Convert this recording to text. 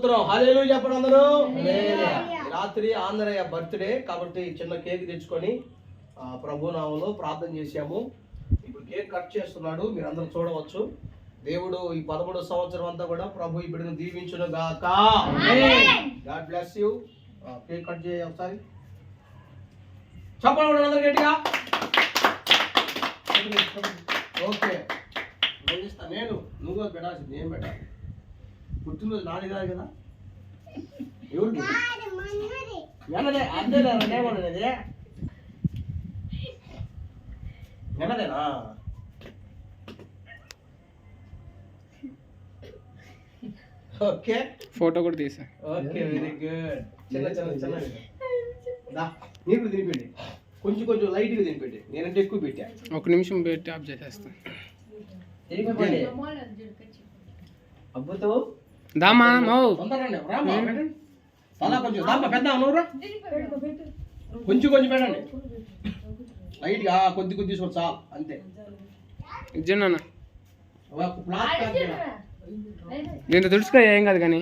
స్తోత్రం. హల్లెలూయా చెప్పండి అందరూ. ఈ రాత్రి ఆంధ్రయ్య బర్త్డే కాబట్టి చిన్న కేక్ తెచ్చుకొని ఆ, ప్రభు నామంలో ప్రార్థన చేశాము. ఇప్పుడు కేక్ కట్ చేస్తున్నాడు మీరు అందరూ చూడవచ్చు. దేవుడు ఈ పదమూడు సంవత్సరం అంతా కూడా ప్రభు ఈ బిడ్డను దీవించును గాక. God bless you. Cake cut చేయ ఒకసారి. చెప్పండి అందరు గట్టిగా. ఓకే. నేను నేను. నువ్వు పెట్టాల్సింది ఏం పెట్టాలి. పుట్టినరోజు నాది కాదు కదా. ఎవరు వెనదే అంతేనా ఏమన్నది వెనదేనా ఓకే. ఫోటో కూడా తీసా. Okay very good. చిన్న చిన్న చిన్న దా నీకు తినిపెట్టి. కొంచెం కొంచెం లైట్గా తినిపెట్టి. నేనంటే ఎక్కువ పెట్టా. ఒక నిమిషం పెట్టి ఆఫ్ చేసేస్తా. తినిపెట్టండి అబ్బుతో దామా కొంచెం. కొంచెం కొంచెం పెట్టండి. లైట్గా కొద్ది కొద్ది తీసుకోండి చాలు. అంతే. ఒక ప్లాస్టిక్ దీంతో తుడుచుకో ఏం కాదు కానీ.